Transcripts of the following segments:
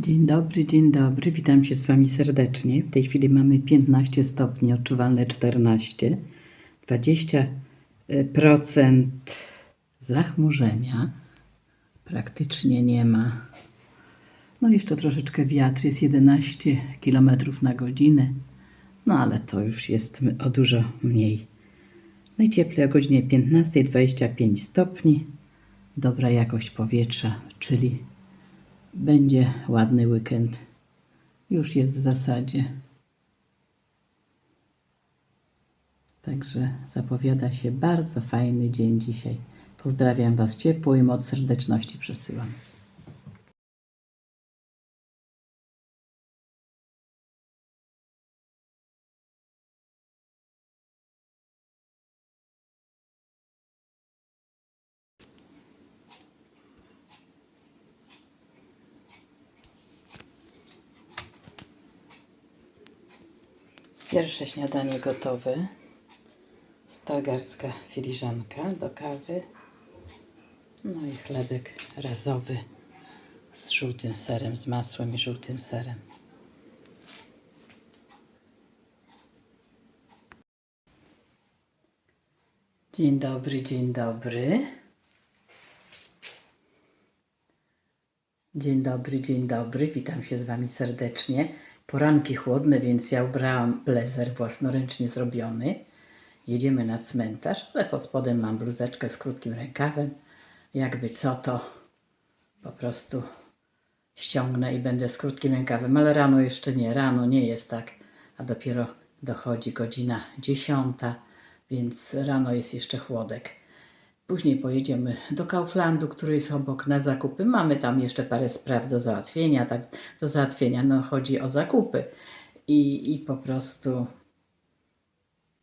Dzień dobry, dzień dobry. Witam się z Wami serdecznie. W tej chwili mamy 15 stopni, odczuwalne 14, 20% zachmurzenia. Praktycznie nie ma. No jeszcze troszeczkę wiatr, jest 11 km na godzinę. No ale to już jest o dużo mniej. Najcieplej o godzinie 15:25 stopni. Dobra jakość powietrza, czyli będzie ładny weekend. Już jest w zasadzie. Także zapowiada się bardzo fajny dzień dzisiaj. Pozdrawiam Was ciepło i moc serdeczności przesyłam. Pierwsze śniadanie gotowe. Stargardzka filiżanka do kawy. No i chlebek razowy z żółtym serem, z masłem i żółtym serem. Dzień dobry, dzień dobry. Dzień dobry, dzień dobry. Witam się z Wami serdecznie. Poranki chłodne, więc ja ubrałam blazer własnoręcznie zrobiony. Jedziemy na cmentarz, ale pod spodem mam bluzeczkę z krótkim rękawem. Jakby co to po prostu ściągnę i będę z krótkim rękawem, ale rano jeszcze nie, rano nie jest tak, a dopiero dochodzi godzina dziesiąta, więc rano jest jeszcze chłodek. Później pojedziemy do Kauflandu, który jest obok na zakupy. Mamy tam jeszcze parę spraw do załatwienia, tak do załatwienia, no chodzi o zakupy. I, i po prostu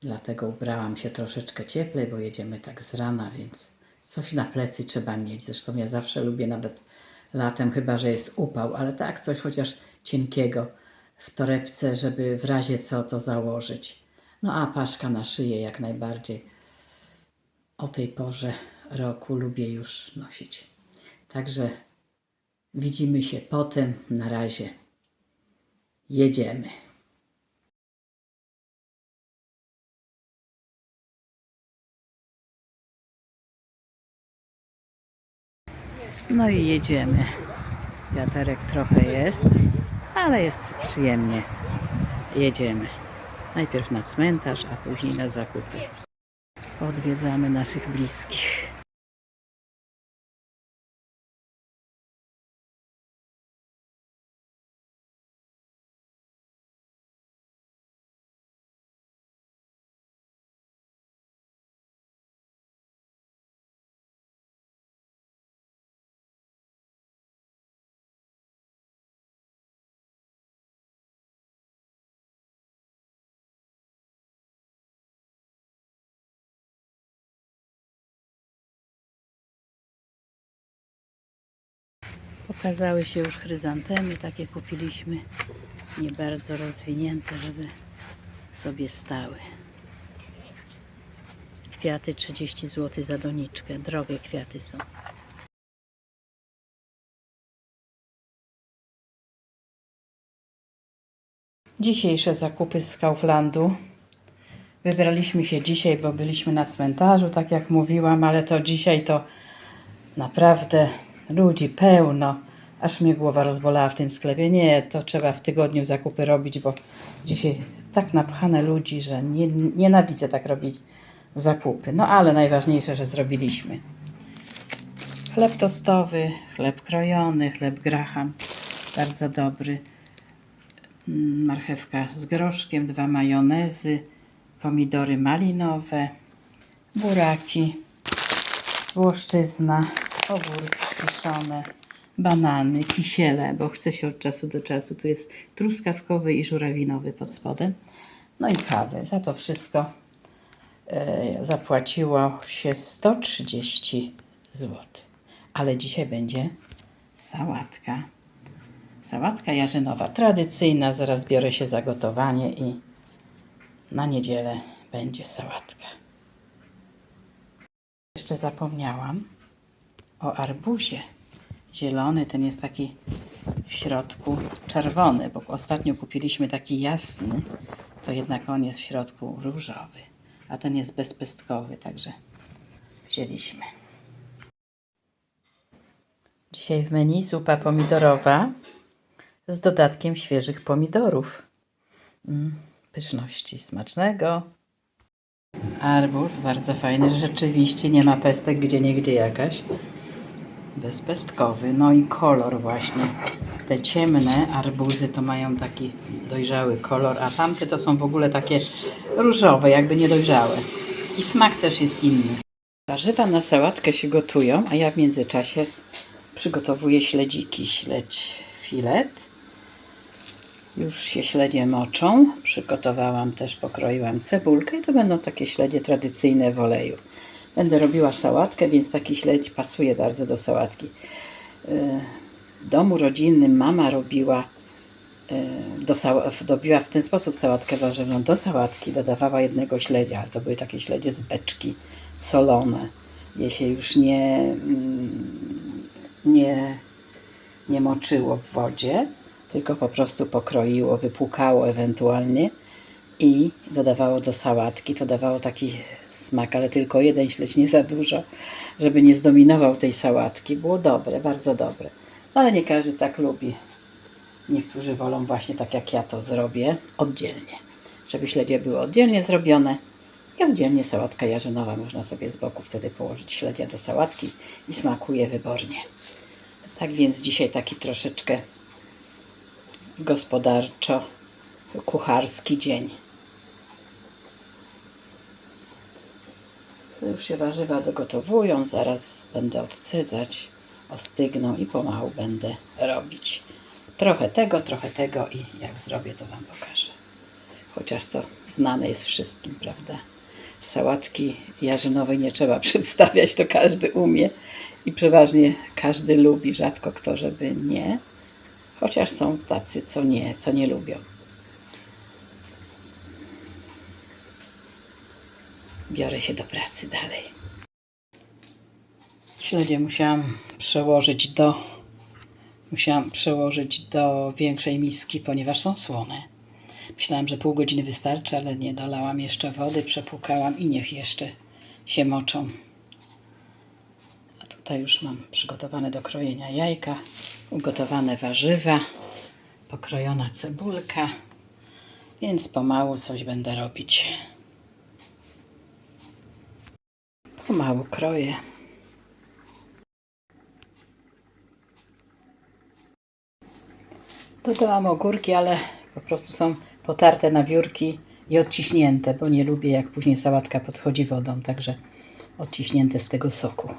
dlatego ubrałam się troszeczkę cieplej, bo jedziemy tak z rana, więc coś na plecy trzeba mieć. Zresztą ja zawsze lubię nawet latem, chyba że jest upał, ale tak coś chociaż cienkiego w torebce, żeby w razie co to założyć. No a paszka na szyję jak najbardziej o tej porze roku lubię już nosić. Także widzimy się potem. Na razie jedziemy. No i jedziemy. Wiaterek trochę jest, ale jest przyjemnie. Jedziemy. Najpierw na cmentarz, a później na zakupy odwiedzamy naszych bliskich. Pokazały się już chryzantemy, takie kupiliśmy, nie bardzo rozwinięte, żeby sobie stały. Kwiaty 30 zł za doniczkę, drogie kwiaty są. Dzisiejsze zakupy z Kauflandu. Wybraliśmy się dzisiaj, bo byliśmy na cmentarzu, tak jak mówiłam, ale to dzisiaj to naprawdę ludzi pełno. Aż mnie głowa rozbolała w tym sklepie. Nie, to trzeba w tygodniu zakupy robić, bo dzisiaj tak napchane ludzi, że nie, nienawidzę tak robić zakupy. No ale najważniejsze, że zrobiliśmy. Chleb tostowy, chleb krojony, chleb graham, bardzo dobry. Mm, Marchewka z groszkiem, dwa majonezy, pomidory malinowe, buraki, włoszczyzna, ogórki kiszone, banany, kisiele, bo chce się od czasu do czasu. Tu jest truskawkowy i żurawinowy pod spodem. No i kawy. Za to wszystko e, zapłaciło się 130 zł. Ale dzisiaj będzie sałatka. Sałatka jarzynowa, tradycyjna. Zaraz biorę się za gotowanie i na niedzielę będzie sałatka. Jeszcze zapomniałam o arbuzie. Zielony, ten jest taki w środku czerwony, bo ostatnio kupiliśmy taki jasny, to jednak on jest w środku różowy, a ten jest bezpestkowy, także wzięliśmy. Dzisiaj w menu zupa pomidorowa z dodatkiem świeżych pomidorów. Mm, pyszności smacznego. Arbuz, bardzo fajny, rzeczywiście nie ma pestek, gdzie niegdzie jakaś. Bezpestkowy, no i kolor właśnie. Te ciemne arbuzy to mają taki dojrzały kolor, a tamte to są w ogóle takie różowe, jakby niedojrzałe. I smak też jest inny. Warzywa na sałatkę się gotują, a ja w międzyczasie przygotowuję śledziki. Śledź filet. Już się śledzie moczą. Przygotowałam też, pokroiłam cebulkę i to będą takie śledzie tradycyjne w oleju. Będę robiła sałatkę, więc taki śledź pasuje bardzo do sałatki. Yy, W domu rodzinnym mama robiła yy, do robiła w ten sposób sałatkę warzywną. Do sałatki dodawała jednego śledzia, ale to były takie śledzie z beczki, solone. Je się już nie, mm, nie, nie moczyło w wodzie, tylko po prostu pokroiło, wypłukało ewentualnie i dodawało do sałatki. To dawało taki smak, ale tylko jeden śledź, nie za dużo, żeby nie zdominował tej sałatki. Było dobre, bardzo dobre. No, ale nie każdy tak lubi. Niektórzy wolą właśnie tak jak ja to zrobię, oddzielnie. Żeby śledzie były oddzielnie zrobione i oddzielnie sałatka jarzynowa. Można sobie z boku wtedy położyć śledzia do sałatki i smakuje wybornie. Tak więc dzisiaj taki troszeczkę gospodarczo kucharski dzień. To już się warzywa dogotowują, zaraz będę odcydzać, ostygną i pomału będę robić. Trochę tego, trochę tego i jak zrobię, to Wam pokażę. Chociaż to znane jest wszystkim, prawda? Sałatki jarzynowej nie trzeba przedstawiać, to każdy umie i przeważnie każdy lubi, rzadko kto, żeby nie. Chociaż są tacy, co nie, co nie lubią. Biorę się do pracy dalej. Śledzie musiałam przełożyć do musiałam przełożyć do większej miski, ponieważ są słone. Myślałam, że pół godziny wystarczy, ale nie dolałam jeszcze wody, przepłukałam i niech jeszcze się moczą. A tutaj już mam przygotowane do krojenia jajka, ugotowane warzywa, pokrojona cebulka, więc pomału coś będę robić. Pomału kroję. Dodałam ogórki, ale po prostu są potarte na wiórki i odciśnięte, bo nie lubię jak później sałatka podchodzi wodą, także odciśnięte z tego soku.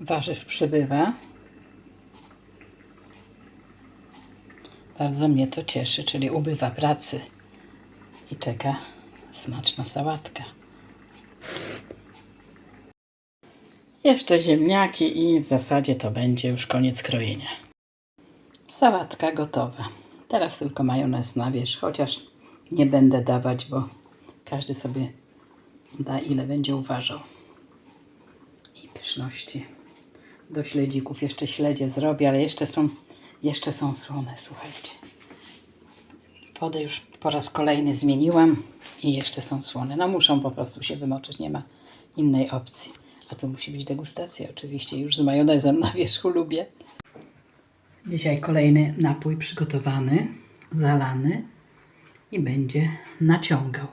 Warzyw przybywa. Bardzo mnie to cieszy, czyli ubywa pracy i czeka smaczna sałatka. Jeszcze ziemniaki i w zasadzie to będzie już koniec krojenia. Sałatka gotowa. Teraz tylko majonez na wierzch, chociaż nie będę dawać, bo każdy sobie da ile będzie uważał. I pyszności. Do śledzików jeszcze śledzie zrobię, ale jeszcze są, jeszcze są słone, słuchajcie. Wodę już po raz kolejny zmieniłam i jeszcze są słone. No muszą po prostu się wymoczyć, nie ma innej opcji. A to musi być degustacja oczywiście, już z majonezem na wierzchu lubię. Dzisiaj kolejny napój przygotowany, zalany i będzie naciągał.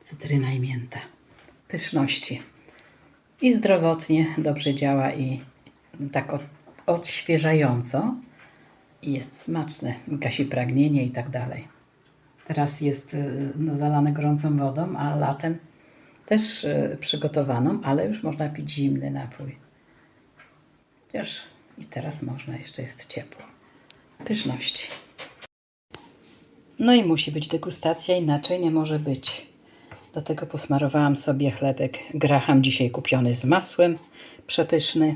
Cytryna i mięta. Pyszności. I zdrowotnie dobrze działa i tak od, odświeżająco. I jest smaczne, gasi pragnienie i tak dalej. Teraz jest y, no, zalane gorącą wodą, a latem też y, przygotowaną, ale już można pić zimny napój. Chociaż i teraz można, jeszcze jest ciepło. Pyszności. No i musi być degustacja, inaczej nie może być. Do tego posmarowałam sobie chlebek Graham, dzisiaj kupiony z masłem, przepyszny.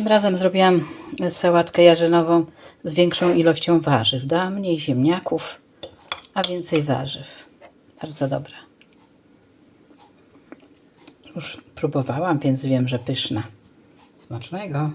Tym razem zrobiłam sałatkę jarzynową z większą ilością warzyw. Dałam mniej ziemniaków, a więcej warzyw. Bardzo dobra. Już próbowałam, więc wiem, że pyszna. Smacznego.